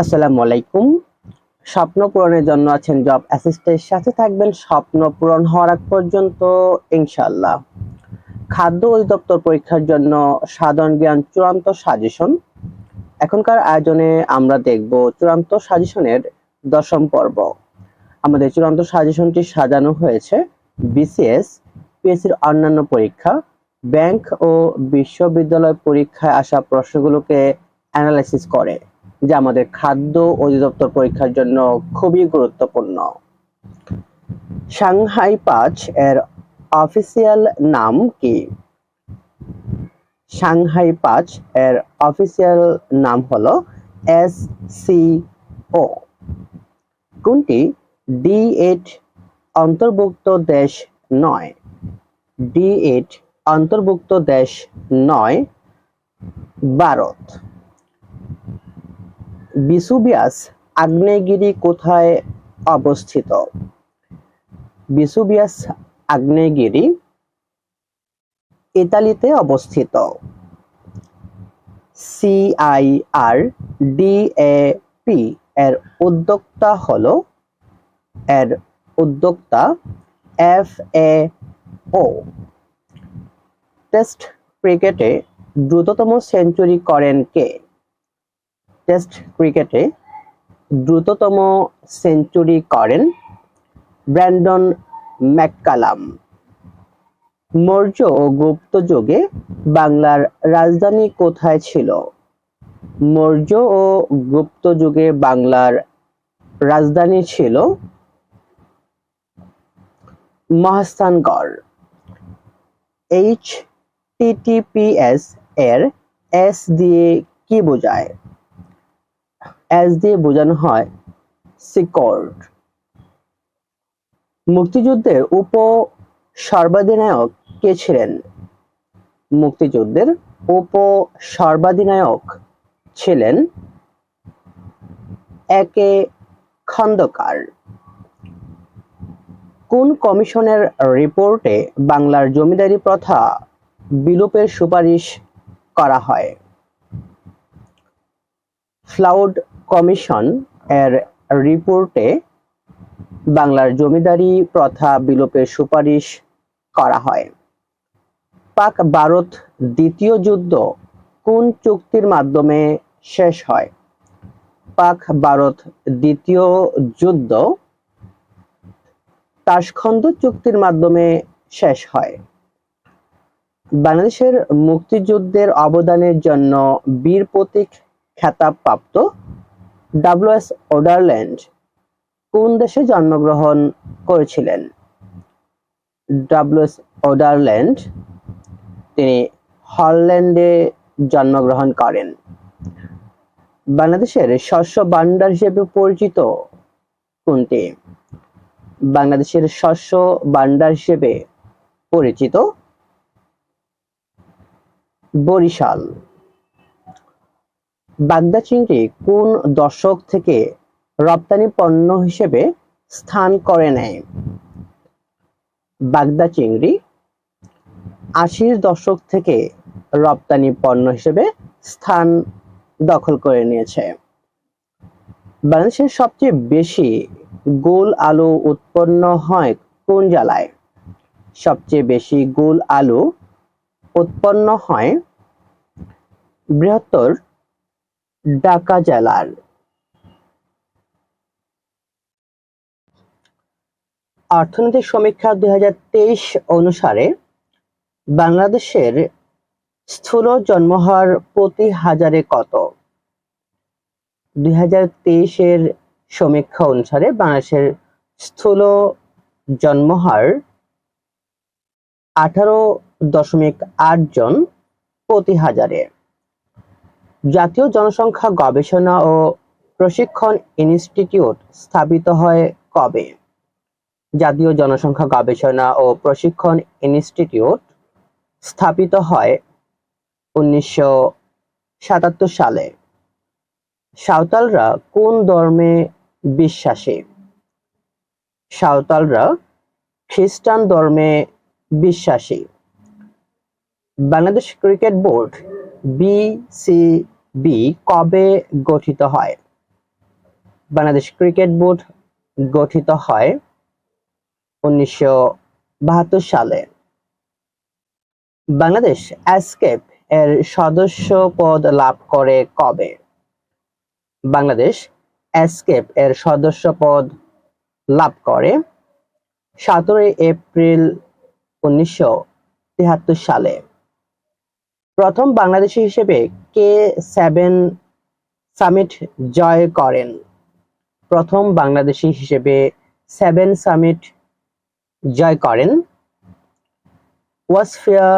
আসসালামু আলাইকুম। স্বপ্ন পূরণের জন্য আছেন জব অ্যাসিস্ট্যান্টের সাথে থাকবেন স্বপ্ন পূরণ হওয়ার আগ পর্যন্ত ইনশাল্লাহ খাদ্য অধিদপ্তর পরীক্ষার জন্য সাধারণ জ্ঞান চূড়ান্ত সাজেশন এখনকার আয়োজনে আমরা দেখব চূড়ান্ত সাজেশনের দশম পর্ব। আমাদের চূড়ান্ত সাজেশনটি সাজানো হয়েছে বিসিএস পিএসসির অন্যান্য পরীক্ষা, ব্যাংক ও বিশ্ববিদ্যালয় পরীক্ষায় আসা প্রশ্নগুলোকে অ্যানালাইসিস করে। যা আমাদের খাদ্য অধিদপ্তর পরীক্ষার জন্য খুবই গুরুত্বপূর্ণ। সাংহাই পাঁচ এর অফিসিয়াল নাম কি? সাংহাই পাঁচ এর অফিসিয়াল নাম হলো এস সি ও। কোনটি? ডি এইট অন্তর্ভুক্ত দেশ নয়। ডি এইট অন্তর্ভুক্ত দেশ নয়, ভারত। বিসুবিয়াস আগ্নেয়গিরি কোথায় অবস্থিত? বিসুবিয়াস আগ্নেয়গিরি ইতালিতে অবস্থিত। সিআইআর ডিএপি এর উদ্যোক্তা হলো, এর উদ্যোক্তা এফ এ ও টেস্ট ক্রিকেটে দ্রুততম সেঞ্চুরি করেন কে? টেস্ট ক্রিকেটে দ্রুততম সেঞ্চুরি করেন ব্র্যান্ডন ম্যাককালাম। মৌর্য ও গুপ্ত যুগে বাংলার রাজধানী কোথায় ছিল? মৌর্য ও গুপ্ত যুগে বাংলার রাজধানী ছিল মহাস্থানগড়। এইচ টিটিপিএস এর এস দিয়ে কি বোঝায়? এস দিয়ে বোঝানো হয় সিকর্ড মুক্তিযুদ্ধের উপ সর্বাধিনায়ক কে ছিলেন? মুক্তিযুদ্ধের উপ সর্বাধিনায়ক ছিলেন একে খন্দকার। কোন কমিশনের রিপোর্টে বাংলার জমিদারি প্রথা বিলোপের সুপারিশ করা হয়? ফ্লাউড কমিশন এর রিপোর্টে বাংলার জমিদারি প্রথা বিলোপের সুপারিশ করা হয়। পাক ভারত দ্বিতীয় যুদ্ধ কোন চুক্তির মাধ্যমে শেষ হয়? পাক ভারত দ্বিতীয় যুদ্ধ তাসখন্দ চুক্তির মাধ্যমে শেষ হয়। বাংলাদেশের মুক্তিযুদ্ধের অবদানের জন্য বীর প্রতীক খেতাবপ্রাপ্ত ডাব্লিউএস ওডারল্যান্ড কোন দেশে জন্মগ্রহণ করেছিলেন? ডাব্লিউএস ওডারল্যান্ড তিনি হল্যান্ডে জন্মগ্রহণ করেন। বাংলাদেশের শস্য ভান্ডার হিসেবে পরিচিত কোনটি? বাংলাদেশের শস্য ভান্ডার হিসেবে পরিচিত বরিশাল। বাগদা চিংড়ি কোন দশক থেকে রপ্তানি পণ্য হিসেবে স্থান করে নেয়? বাগদা চিংড়ি আশির দশক থেকে রপ্তানি পণ্য হিসেবে স্থান দখল করে নিয়েছে। বাংলাদেশের সবচেয়ে বেশি গোল আলু উৎপন্ন হয় কোন জেলায়? সবচেয়ে বেশি গোল আলু উৎপন্ন হয় বৃহত্তর ঢাকা জেলার। অর্থনৈতিক সমীক্ষা দুই হাজার তেইশ অনুসারে বাংলাদেশের স্থূল জন্মহার প্রতি হাজারে কত? দুই এর সমীক্ষা অনুসারে বাংলাদেশের স্থূল জন্মহার আঠারো দশমিক আট জন প্রতি হাজারে। জাতীয় জনসংখ্যা গবেষণা ও প্রশিক্ষণ ইনস্টিটিউট স্থাপিত হয় কবে? জাতীয় জনসংখ্যা গবেষণা ও প্রশিক্ষণ ইনস্টিটিউট স্থাপিত হয় উনিশশো সাতাত্তর সালে। সাঁওতালরা কোন ধর্মে বিশ্বাসী? সাঁওতালরা খ্রিস্টান ধর্মে বিশ্বাসী। বাংলাদেশ ক্রিকেট বোর্ড বিসিবি কবে গঠিত হয়? বাংলাদেশ ক্রিকেট বোর্ড গঠিত হয় উনিশশো বাহাত্তর সালে। বাংলাদেশ অ্যাসকেপ এর সদস্য পদ লাভ করে কবে? বাংলাদেশ অ্যাসকেপ এর সদস্য পদ লাভ করে সতেরোই এপ্রিল উনিশশো সালে। প্রথম বাংলাদেশি হিসেবে কে সেভেন সামিট জয় করেন। প্রথম বাংলাদেশি হিসেবে সেভেন সামিট জয় করেন ওয়াসফিয়া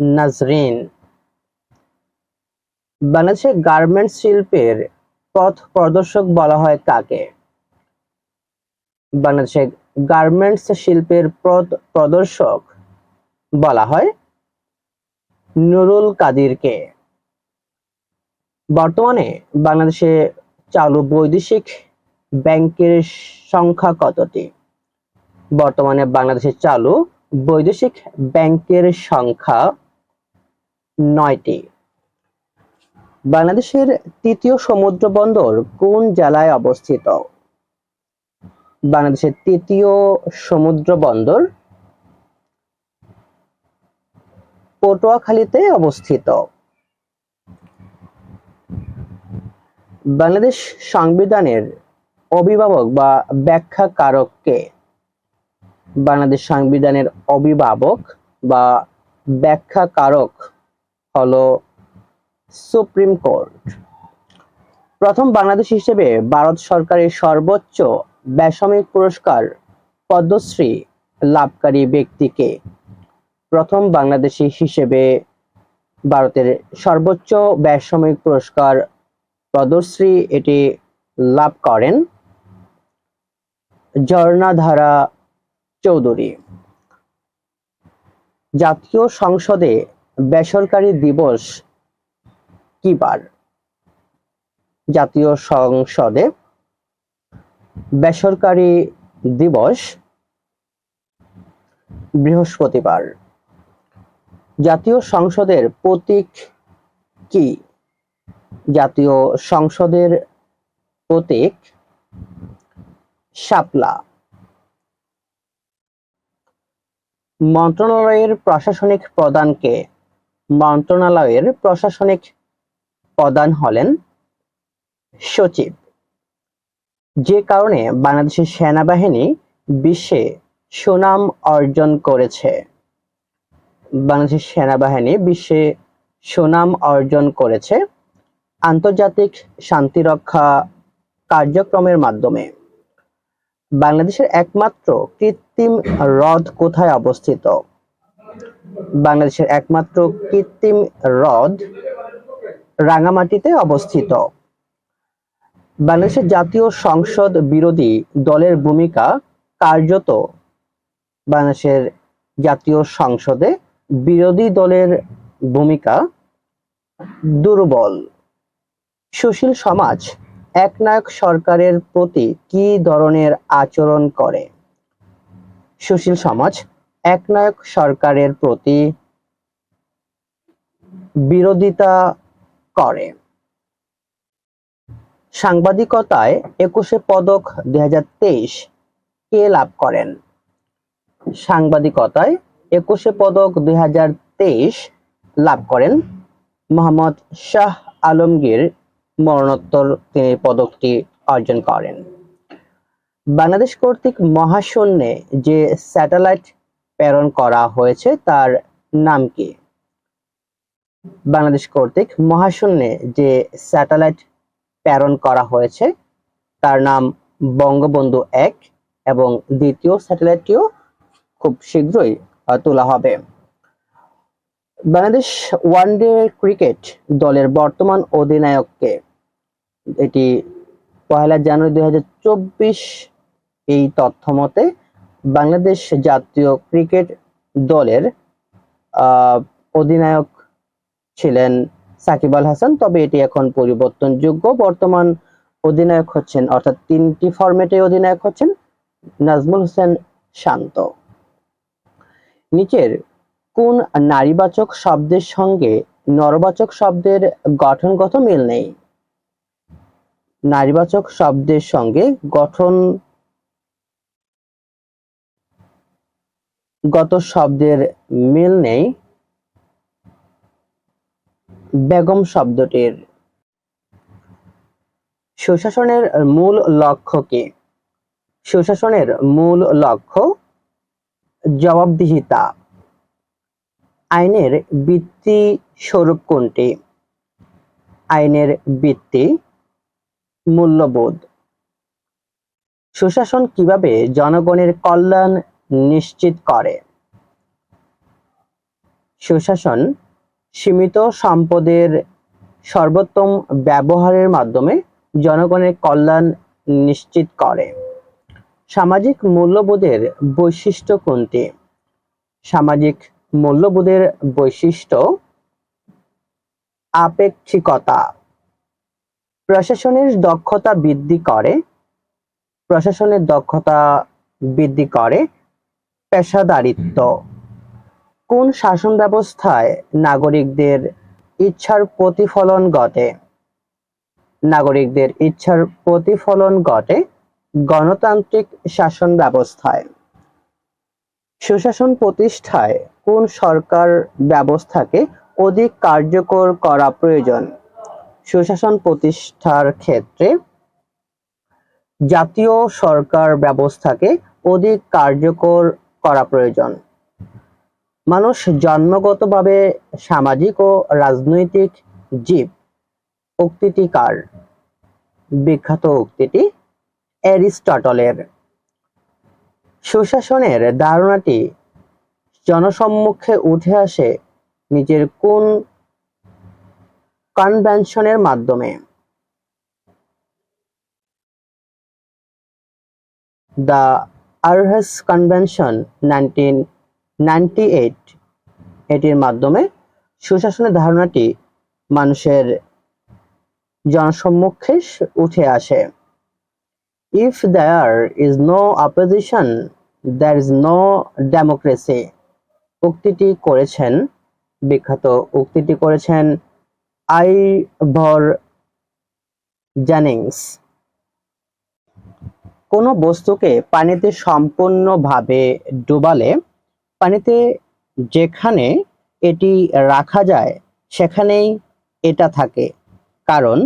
নাজরিন। বাংলাদেশের গার্মেন্টস শিল্পের পথ প্রদর্শক বলা হয় কাকে? বাংলাদেশের গার্মেন্টস শিল্পের পথ প্রদর্শক বলা হয় নুরুল কাদিরকে। বর্তমানে বাংলাদেশে চালু বৈদেশিক ব্যাংকের সংখ্যা কতটি? বর্তমানে বাংলাদেশে চালু বৈদেশিক ব্যাংকের সংখ্যা নয়টি। বাংলাদেশের তৃতীয় সমুদ্র বন্দর কোন জেলায় অবস্থিত? বাংলাদেশের তৃতীয় সমুদ্র বন্দর পটুয়াখালীতে অবস্থিত। বাংলাদেশ সংবিধানের অভিভাবক বা ব্যাখ্যাকারক কে বাংলাদেশ সংবিধানের অভিভাবক বা ব্যাখ্যাকারক হলো সুপ্রিম কোর্ট। প্রথম বাংলাদেশ হিসেবে ভারত সরকারের সর্বোচ্চ বেসামরিক পুরস্কার পদ্মশ্রী লাভকারী ব্যক্তিকে প্রথম বাংলাদেশি হিসেবে ভারতের সর্বোচ্চ বেসামরিক পুরস্কার পদ্মশ্রী এটি লাভ করেন ঝর্ণাধারা চৌধুরী। জাতীয় সংসদে বেসরকারি দিবস কি বার জাতীয় সংসদে বেসরকারি দিবস বৃহস্পতিবার। জাতীয় সংসদের প্রতীক কি? জাতীয় সংসদের প্রতীক শাপলা। মন্ত্রণালয়ের প্রশাসনিক প্রধানকে মন্ত্রণালয়ের প্রশাসনিক প্রধান হলেন সচিব। যে কারণে বাংলাদেশের সেনাবাহিনী বিশ্বে সুনাম অর্জন করেছে। বাংলাদেশের সেনাবাহিনী বিশ্বে সুনাম অর্জন করেছে আন্তর্জাতিক শান্তিরক্ষা কার্যক্রমের মাধ্যমে। বাংলাদেশের একমাত্র কৃত্রিম হ্রদ কোথায় অবস্থিত? বাংলাদেশের একমাত্র কৃত্রিম হ্রদ রাঙামাটিতে অবস্থিত। বাংলাদেশের জাতীয় সংসদ বিরোধী দলের ভূমিকা কার্যত বাংলাদেশের জাতীয় সংসদে বিরোধী দলের ভূমিকা দুর্বল। সুশীল সমাজ, একনায়ক সরকারের প্রতি কি ধরনের আচরণ করে? সুশীল সমাজ, একনায়ক সরকারের প্রতি বিরোধিতা করে। সাংবাদিকতায় একুশে পদক দুই হাজার তেইশ কে লাভ করেন? সাংবাদিকতায় একুশে পদক দুই হাজার তেইশ লাভ করেন মোহাম্মদ শাহ আলমগীর। মরণোত্তর তিনি পদকটি অর্জন করেন। বাংলাদেশ কর্তৃক মহাশূন্যে যে স্যাটেলাইট প্রেরণ করা হয়েছে, তার নাম কি? বাংলাদেশ কর্তৃক মহাশূন্যে যে স্যাটেলাইট প্রেরণ করা হয়েছে, তার নাম বঙ্গবন্ধু এক এবং দ্বিতীয় স্যাটেলাইটটিও খুব শীঘ্রই তোলা হবে। বাংলাদেশ ওয়ানডে ক্রিকেট দলের বর্তমান অধিনায়ককে এটি পহেলা জানুয়ারি দুই হাজার চব্বিশ এই তথ্য মতে বাংলাদেশ জাতীয় ক্রিকেট দলের অধিনায়ক ছিলেন সাকিব আল হাসান। তবে এটি এখন পরিবর্তনযোগ্য। বর্তমান অধিনায়ক হচ্ছেন, অর্থাৎ তিনটি ফরম্যাটে অধিনায়ক হচ্ছেন, নাজমুল হোসেন শান্ত। নিচের কোন নারীবাচক শব্দের সঙ্গে নরবাচক শব্দের গঠনগত মিল নেই। নারীবাচক শব্দের সঙ্গে গঠন গত শব্দের মিল নেই। বেগম শব্দটির সুশাসনের মূল লক্ষ্য কি? সুশাসনের মূল লক্ষ্য জবাবদিহিতা। আইনের বৃত্তি স্বরূপ কোনটি? আইনের বৃত্তি মূল্যবোধ। সুশাসন কীভাবে জনগণের কল্যাণ নিশ্চিত করে? সুশাসন সীমিত সম্পদের সর্বোত্তম ব্যবহারের মাধ্যমে জনগণের কল্যাণ নিশ্চিত করে। সামাজিক মূল্যবোধের বৈশিষ্ট্য কোনটি? সামাজিক মূল্যবোধের বৈশিষ্ট্য আপেক্ষিকতা। প্রশাসনের দক্ষতা বৃদ্ধি করে, প্রশাসনের দক্ষতা বৃদ্ধি করে পেশাদারিত্ব। কোন শাসন ব্যবস্থায় নাগরিকদের ইচ্ছার প্রতিফলন ঘটে? নাগরিকদের ইচ্ছার প্রতিফলন ঘটে গণতান্ত্রিক শাসন ব্যবস্থায়। সুশাসন প্রতিষ্ঠায় কোন সরকার ব্যবস্থাকে অধিক কার্যকর করা প্রয়োজন? সুশাসন প্রতিষ্ঠার ক্ষেত্রে জাতীয় সরকার ব্যবস্থাকে অধিক কার্যকর করা প্রয়োজন। মানুষ জন্মগতভাবে সামাজিক ও রাজনৈতিক জীব, উক্তিটি কার? বিখ্যাত উক্তিটি অ্যারিস্টটলের সুশাসনের ধারণাটি জনসম্মুখে উঠে আসে নিজের কোন কনভেনশনের মাধ্যমে। The Aarhus convention nineteen ninety eight এটির মাধ্যমে সুশাসনের ধারণাটি মানুষের জনসম্মুখে উঠে আসে। If there is no opposition there is no democracy উক্তিটি করেছেন, বিখ্যাত উক্তিটি করেছেন আইভর জেনিংস। কোনো বস্তুকে পানিতে সম্পূর্ণভাবে ডুবালে, পানিতে যেখানে এটি রাখা যায়, সেখানেই এটা থাকে। কারণ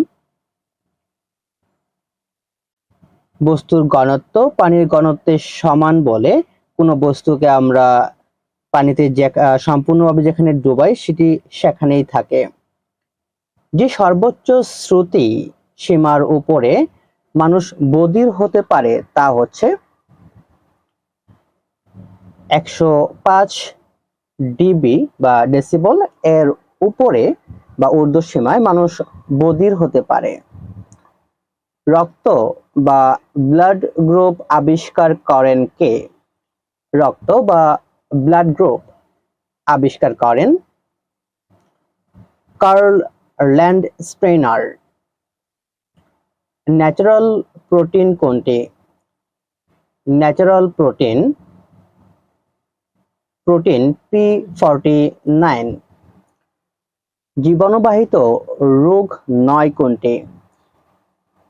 বস্তুর ঘনত্ব পানির ঘনত্বের সমান বলে কোনো বস্তুকে আমরা পানিতে যে সম্পূর্ণভাবে যেখানে ডুবাই সেটি সেখানেই থাকে। যে সর্বোচ্চ শ্রুতি সীমার উপরে মানুষ বধির হতে পারে তা হচ্ছে একশো পাঁচ ডিবি বা ডেসিবল এর উপরে বা ঊর্ধ্ব সীমায় মানুষ বধির হতে পারে। রক্ত বা ব্লাড গ্রুপ আবিষ্কার করেন কে? রক্ত বা ব্লাড গ্রুপ আবিষ্কার করেন Karl Landsteiner natural protein কোনটি? Natural protein protein P forty nine জীবাণুবাহিত রোগ নয় কোনটি?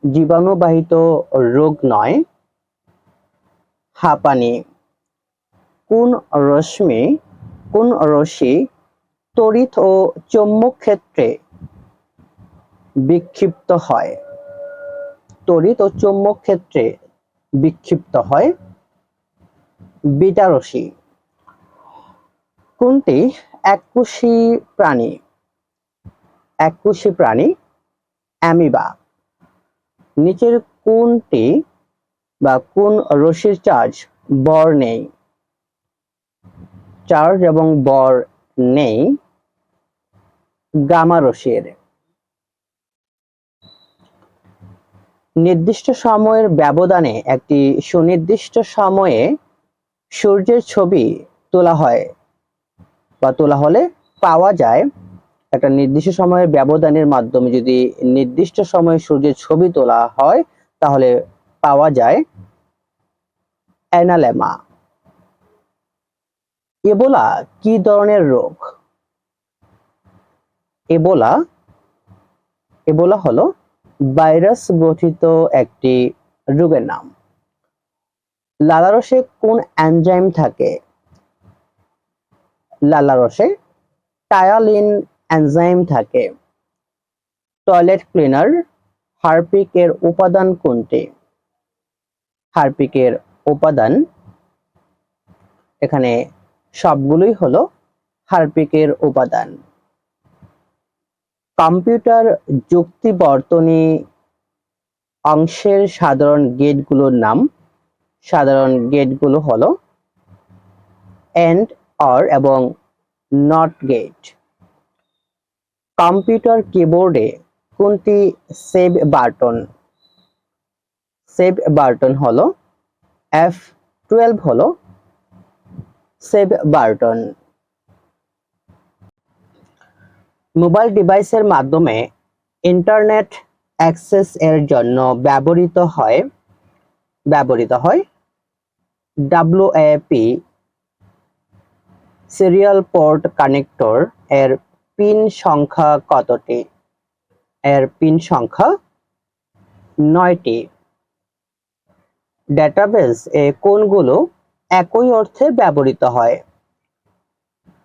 জীবাণুবাহিত রোগ নয়। হাঁপানি। কোন রশ্মি কোন রশ্মি তড়িৎ ও চৌম্বক ক্ষেত্রে বিক্ষিপ্ত হয়? তড়িৎ ও চৌম্বক ক্ষেত্রে বিক্ষিপ্ত হয়। বিটা রশ্মি কোনটি? এককোষী প্রাণী। এককোষী প্রাণী অ্যামিবা। নিচের কোনটি বা কোন রশ্মির চার্জ বর নেই? চার্জ এবং বর নেই গামা রশ্মির। নির্দিষ্ট সময়ের ব্যবধানে একটি সুনির্দিষ্ট সময়ে সূর্যের ছবি তোলা হয় বা তোলা হলে পাওয়া যায় একটা নির্দিষ্ট সময়ের ব্যবধানের মাধ্যমে যদি নির্দিষ্ট সময়ে সূর্যের ছবি তোলা হয়, তাহলে পাওয়া যায় অ্যানালেমা। এবোলা কি ধরনের রোগ? এবোলা এবোলা হলো ভাইরাস গঠিত একটি রোগের নাম। লালারসে কোন এনজাইম থাকে? লালারসে টায়ালিন এনজাইম থাকে। টয়লেট ক্লিনার, হারপিকের উপাদান কোনটি? হারপিকের উপাদান এখানে সবগুলোই হলো হারপিকের উপাদান। কম্পিউটার যুক্তি বর্তনী অংশের সাধারণ গেটগুলোর নাম। সাধারণ গেটগুলো হলো এন্ড, অর এবং নট গেট। কম্পিউটার কিবোর্ডে কোনটি সেভ বাটন? সেভ বাটন হলো এফ টুয়েলভ হলো সেভ বাটন। মোবাইল ডিভাইসের মাধ্যমে ইন্টারনেট অ্যাক্সেস এর জন্য ব্যবহৃত হয় ব্যবহৃত হয় ডাব্লিউএপি সিরিয়াল পোর্ট কানেক্টর এর পিন সংখ্যা কতটি? এর পিন সংখ্যা নয়টি। ডেটাবেস এ কোনগুলো একই অর্থে ব্যবহৃত হয়?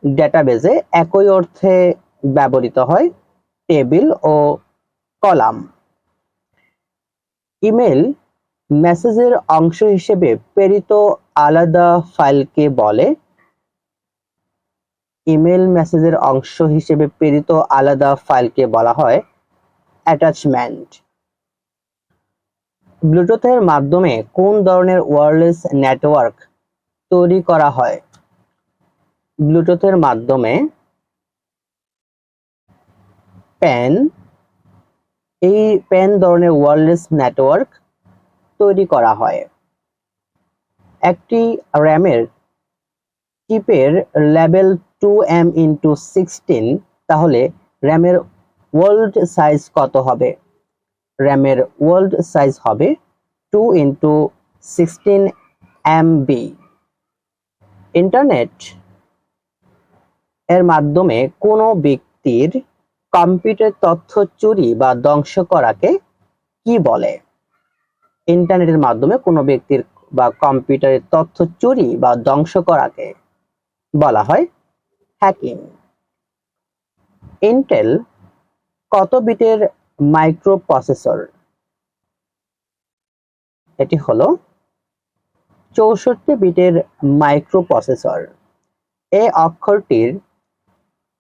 ডেটাবেজে একই অর্থে ব্যবহৃত হয় টেবিল ও কলাম। ইমেল মেসেজের অংশ হিসেবে প্রেরিত আলাদা ফাইলকে বলে ইমেল মেসেজের অংশ হিসেবে প্রেরিত আলাদা ফাইলকে বলা হয় অ্যাটাচমেন্ট ব্লুটুথের মাধ্যমে কোন ধরনের ওয়্যারলেস নেটওয়ার্ক তৈরি করা হয়? ব্লুটুথের মাধ্যমে প্যান এই প্যান ধরনের ওয়্যারলেস নেটওয়ার্ক তৈরি করা হয়। একটি র্যামের চিপের level two M into sixteen তাহলে র্যামের ওয়ার্ল্ড সাইজ কত হবে? র্যামের ওয়ার্ল্ড সাইজ হবে two into sixteen MB internet এর মাধ্যমে কোনো ব্যক্তির কম্পিউটার তথ্য চুরি বা ধ্বংস করাকে কি বলে? ইন্টারনেটের মাধ্যমে কোনো ব্যক্তির বা কম্পিউটারের তথ্য চুরি বা ধ্বংস করাকে বলা হয় হ্যাকিং ইন্টেল কত বিটের মাইক্রো প্রসেসর এটি হলো চৌষট্টি বিটের মাইক্রো প্রসেসর এ অক্ষরটির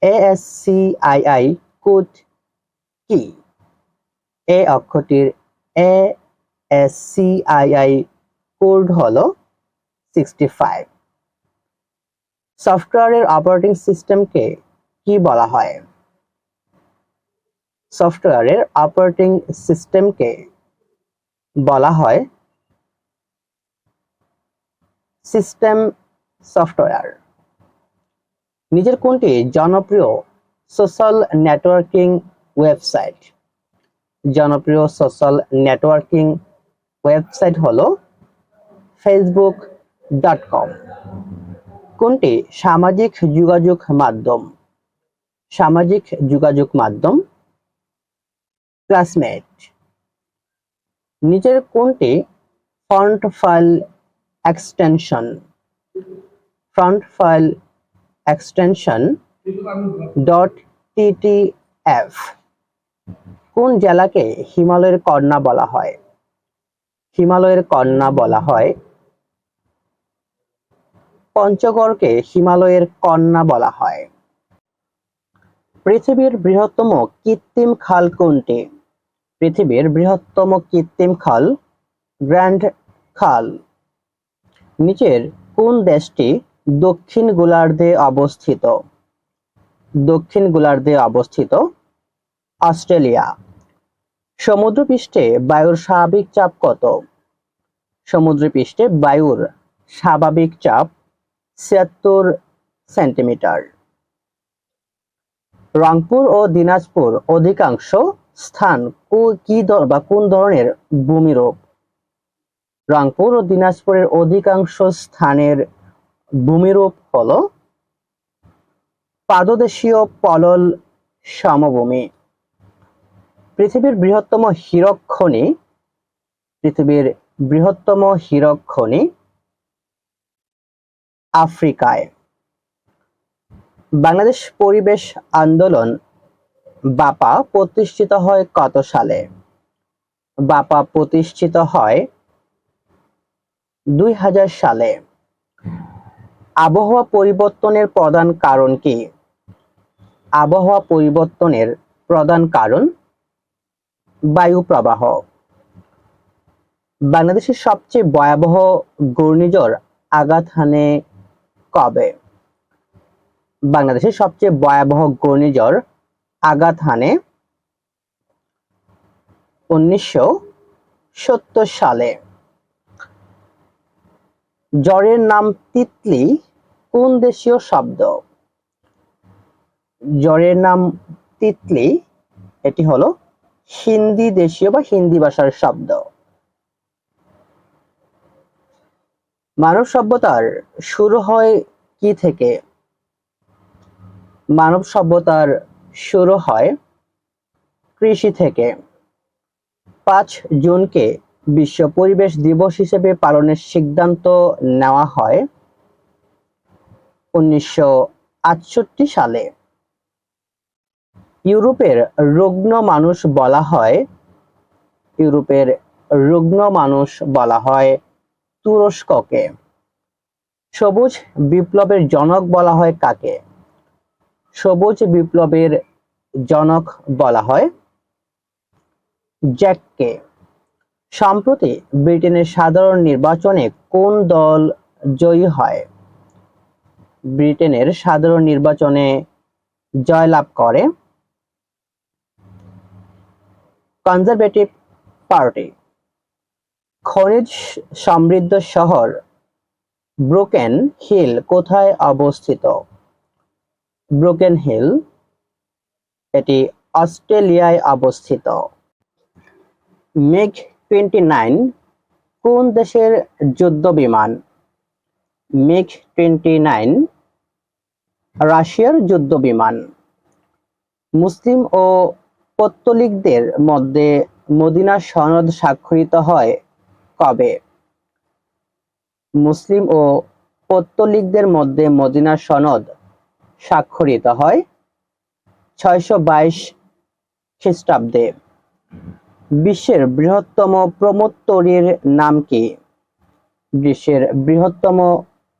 এএসসিআইআই কোড কি? এ অক্ষরটির এ এসসিআইআই কোড হলো সিক্সটি ফাইভ সফটওয়্যারের অপারেটিং সিস্টেমকে কি বলা হয়? সফটওয়্যারের অপারেটিং সিস্টেমকে বলা হয় সিস্টেম সফটওয়্যার নিজের কোনটি? জনপ্রিয় সোশ্যাল নেটওয়ার্কিং ওয়েবসাইট জনপ্রিয় সোশ্যাল নেটওয়ার্কিং ওয়েবসাইট হলো ফেসবুক ডট কম কোনটি? সামাজিক যোগাযোগ মাধ্যম। সামাজিক যোগাযোগ মাধ্যম। ক্লাসমেট। নিচের কোনটি? Font file extension. Front file extension dot TTF কোন জেলাকে হিমালয়ের কন্যা বলা হয়? হিমালয়ের কন্যা বলা হয় পঞ্চগড়কে হিমালয়ের কন্যা বলা হয়। পৃথিবীর বৃহত্তম কৃত্রিম খাল কোনটি? পৃথিবীর বৃহত্তম কৃত্রিম খাল গ্র্যান্ড খাল। নিচের কোন দেশটি দক্ষিণ গোলার্ধে অবস্থিত? দক্ষিণ গোলার্ধে অবস্থিত অস্ট্রেলিয়া। সমুদ্রপৃষ্ঠে বায়ুর স্বাভাবিক চাপ কত? সমুদ্রপৃষ্ঠে বায়ুর স্বাভাবিক চাপ ছিয়াত্তর সেন্টিমিটার। রংপুর ও দিনাজপুর অধিকাংশ স্থান কি বা কোন ধরনের ভূমিরূপ? রংপুর ও দিনাজপুরের অধিকাংশ স্থানের ভূমিরূপ হল পাদদেশীয় পলল সমভূমি। পৃথিবীর বৃহত্তম হীরক পৃথিবীর বৃহত্তম হীরক আফ্রিকায়। বাংলাদেশ পরিবেশ আন্দোলন বাপা প্রতিষ্ঠিত হয় কত সালে? বাপা প্রতিষ্ঠিত হয় দুই হাজার সালে। আবহাওয়া পরিবর্তনের প্রধান কারণ কি? আবহাওয়া পরিবর্তনের প্রধান কারণ বায়ু প্রবাহ। বাংলাদেশের সবচেয়ে ভয়াবহ ঘূর্ণিঝড় আঘাত হানে কবে? বাংলাদেশের সবচেয়ে ভয়াবহ ঘূর্ণিঝড় আঘাত হানে উনিশশো সত্তর সালে। জ্বরের নাম তিতলি, কোন দেশীয় শব্দ? জ্বরের নাম তিতলি, এটি হলো হিন্দি দেশীয় বা হিন্দি ভাষার শব্দ। মানব সভ্যতার শুরু হয় কি থেকে? মানব সভ্যতার শুরু হয় কৃষি থেকে। পাঁচ জুনকে বিশ্ব পরিবেশ দিবস হিসেবে পালনের সিদ্ধান্ত নেওয়া হয় উনিশশো আটষট্টি সালে। ইউরোপের রুগ্ন মানুষ বলা হয়, ইউরোপের রুগ্ন মানুষ বলা হয় তুরস্ককে। সবুজ বিপ্লবের জনক বলা হয় কাকে? সবুজ বিপ্লবের জনক বলা হয় জ্যাককে। সম্প্রতি ব্রিটেনের সাধারণ নির্বাচনে কোন দল জয়ী হয়? ব্রিটেনের সাধারণ নির্বাচনে জয়লাভ করে কনজারভেটিভ পার্টি। খনিজ সমৃদ্ধ শহর, ব্রোকেন হিল কোথায় অবস্থিত? ব্রোকেন হিল, এটি অস্ট্রেলিয়ায় অবস্থিত। মেঘ টোয়েন্টি নাইন, কোন দেশের যুদ্ধ বিমান মেঘ টোয়েন্টি নাইন, রাশিয়ার যুদ্ধ বিমান মুসলিম ও পত্তলিকদের মধ্যে মদিনা সনদ স্বাক্ষরিত হয় কবে? মুসলিম ও পত্তলিকদের মধ্যে মদিনা সনদ স্বাক্ষরিত হয় ছয়শো বাইশ খ্রিস্টাব্দে। বিশ্বের বৃহত্তম প্রমোত্তরীর নাম কি? বিশ্বের বৃহত্তম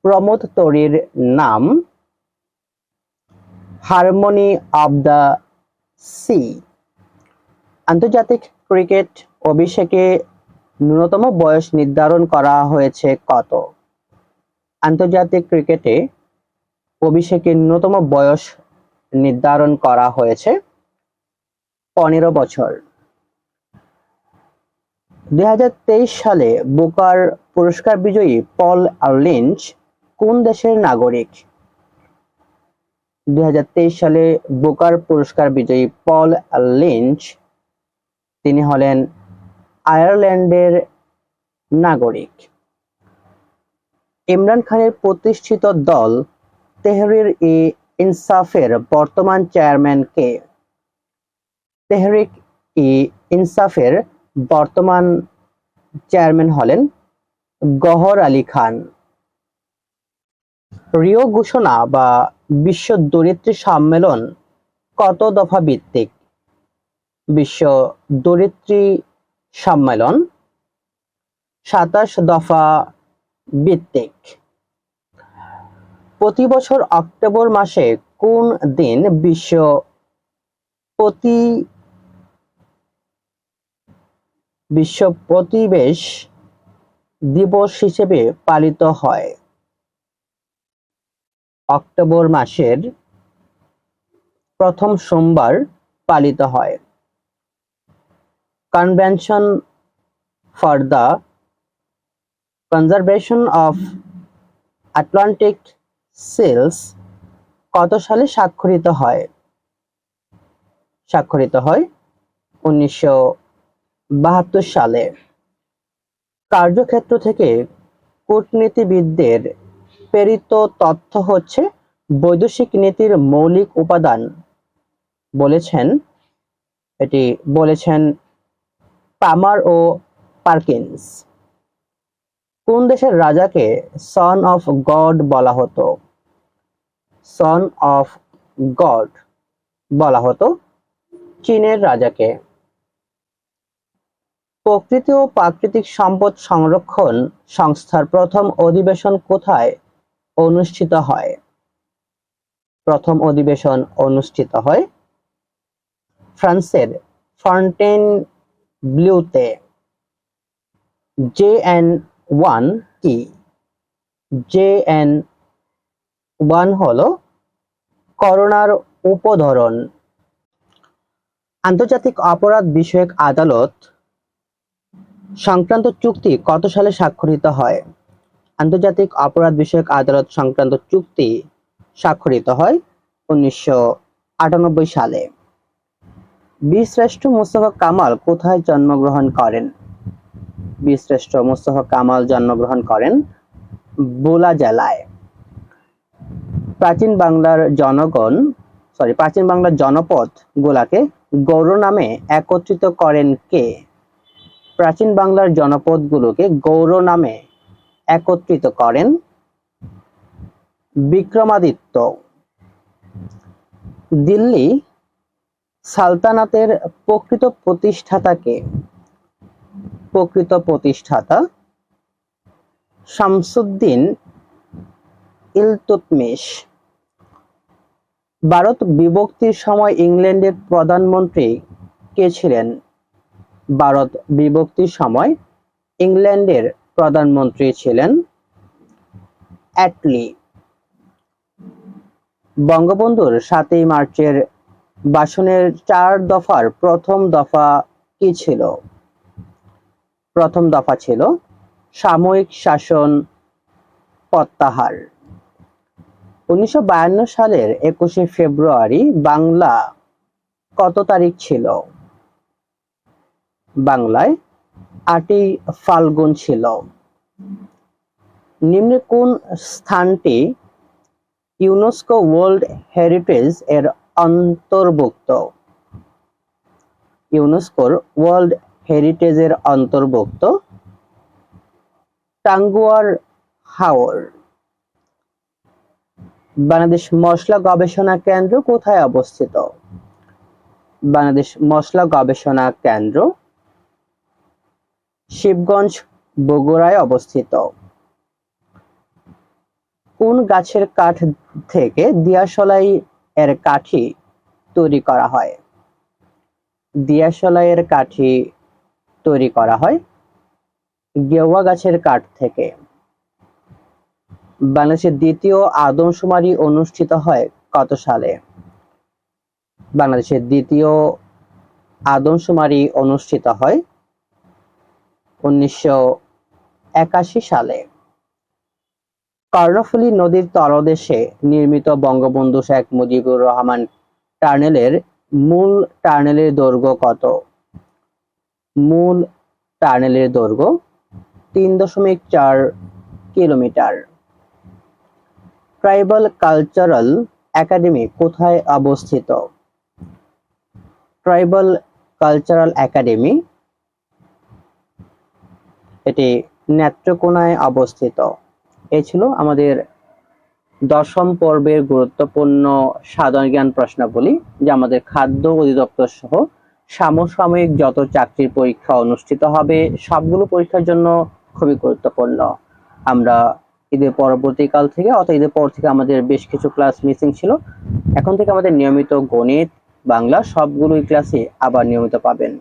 প্রমোত্তরীর নাম হারমোনি অব দ্য সি। আন্তর্জাতিক ক্রিকেট অভিষেকে ন্যূনতম বয়স নির্ধারণ করা হয়েছে কত? আন্তর্জাতিক ক্রিকেটে অভিষেকে ন্যূনতম বয়স নির্ধারণ করা হয়েছে পনেরো বছর। দুই হাজার তেইশ সালে বুকার পুরস্কার বিজয়ী পল লিঞ্চ কোন দেশের নাগরিক? দুই হাজার তেইশ সালে বুকার পুরস্কার বিজয়ী পল লিঞ্চ, তিনি হলেন আয়ারল্যান্ডের নাগরিক। ইমরান খানের প্রতিষ্ঠিত দল তেহরির ই ইনসাফের বর্তমান চেয়ারম্যান কে? তেহরিক ই ইনসাফের বর্তমান চেয়ারম্যান হলেন গহর আলী খান। রিও ঘোষণা বা বিশ্ব দরিদ্রী সম্মেলন কত দফা ভিত্তিক? বিশ্ব দরিদ্রী সম্মেলন। সাতাশ দফা ভিত্তিক। প্রতি বছর অক্টোবর মাসে কোন দিন বিশ্ব প্রতি বিশ্ব প্রতিবেশ দিবস হিসেবে পালিত হয়। অক্টোবর মাসের প্রথম সোমবার পালিত হয়। Convention for the conservation of Atlantic seals কত সালে স্বাক্ষরিত হয়? স্বাক্ষরিত হয় উনিশশো বাহাত্তর সালে। কার্যক্ষেত্র থেকে কূটনীতিবিদদের প্রেরিত তথ্য হচ্ছে বৈদেশিক নীতির মৌলিক উপাদান। বলেছেন, এটি বলেছেন পামার ও পার্কিন্স। কোন দেশের রাজাকে সন অফ গড বলা হতো? সন অফ গড বলা হতো চীনের রাজাকে। প্রকৃতি ও প্রাকৃতিক সম্পদ সংরক্ষণ সংস্থার প্রথম অধিবেশন কোথায় অনুষ্ঠিত হয়? প্রথম অধিবেশন অনুষ্ঠিত হয় ফ্রান্সের ফন্টেন ব্লিউতে জে এন ওয়ান কি? জে এন ওয়ান হলো করোনার উপধরন আন্তর্জাতিক অপরাধ বিষয়ক আদালত সংক্রান্ত চুক্তি কত সালে স্বাক্ষরিত হয়? আন্তর্জাতিক অপরাধ বিষয়ক আদালত সংক্রান্ত চুক্তি স্বাক্ষরিত হয় উনিশশো আটানব্বই সালে। বীরশ্রেষ্ঠ মুস্তফা কামাল কোথায় জন্মগ্রহণ করেন? বীরশ্রেষ্ঠ মুস্তফা কামাল জন্মগ্রহণ করেন বোলা জেলায়। প্রাচীন বাংলার জনগণ সরি প্রাচীন বাংলার জনপদ গুলাকে গৌর নামে একত্রিত করেন কে? প্রাচীন বাংলার জনপদগুলোকে গৌর নামে একত্রিত করেন বিক্রমাদিত্য। দিল্লি সালতানাতের প্রকৃত প্রতিষ্ঠাতাকে? প্রকৃত প্রতিষ্ঠাতা? শামসুদ্দিন ইলতুতমিশ। ভারত বিভক্তির সময় ইংল্যান্ডের প্রধানমন্ত্রী কে ছিলেন? ভারত বিভক্তির সময় ইংল্যান্ডের প্রধানমন্ত্রী ছিলেন অ্যাটলি। বঙ্গবন্ধুর সাতই মার্চের ভাষণের চার দফার প্রথম দফা কি ছিল? প্রথম দফা ছিল সাময়িক শাসন প্রত্যাহার। উনিশশো বায়ান্ন সালের একুশে ফেব্রুয়ারি বাংলা কত তারিখ ছিল? বাংলায় আটই ফাল্গুন ছিল। নিম্নে কোন স্থানটি ইউনেস্কো ওয়ার্ল্ড হেরিটেজ এর অন্তর্ভুক্ত। ইউনেস্কোর ওয়ার্ল্ড হেরিটেজের অন্তর্ভুক্ত টাঙ্গুয়ার হাওর। বাংলাদেশ মশলা গবেষণা কেন্দ্র কোথায় অবস্থিত? বাংলাদেশ মশলা গবেষণা কেন্দ্র শিবগঞ্জ, বগুড়ায় অবস্থিত। কোন গাছের কাঠ থেকে দিয়াশলাই এর কাঠি তৈরি করা হয়। দিয়াশলাই এর কাঠি তৈরি করা হয় গেওয়া গাছের কাঠ থেকে। বাংলাদেশের দ্বিতীয় আদমশুমারি অনুষ্ঠিত হয় কত সালে? বাংলাদেশের দ্বিতীয় আদমশুমারি অনুষ্ঠিত হয় উনিশশো একাশি সালে। কর্ণফুলী নদীর তলদেশে নির্মিত বঙ্গবন্ধু শেখ মুজিবুর রহমান টার্নেলের মূল টার্নেলের দৈর্ঘ্য কত? মূল টার্নেলের দৈর্ঘ্য তিন দশমিক চার কিলোমিটার। ট্রাইবাল কালচারাল একাডেমি কোথায় অবস্থিত? ট্রাইবাল কালচারাল একাডেমি এটি নেত্রকোনায় অবস্থিত। এই ছিল আমাদের দশম পর্বের গুরুত্বপূর্ণ সাধারণ জ্ঞান প্রশ্নাবলী, যা আমাদের খাদ্য অধিদপ্তর সহ সমসাময়িক যত চাকরির পরীক্ষা অনুষ্ঠিত হবে, সবগুলো পরীক্ষার জন্য খুবই গুরুত্বপূর্ণ। আমরা ঈদের পরবর্তীকাল থেকে, অর্থাৎ ঈদের পর থেকে আমাদের বেশ কিছু ক্লাস মিসিং ছিল। এখন থেকে আমাদের নিয়মিত গণিত, বাংলা সবগুলোই ক্লাসে আবার নিয়মিত পাবেন।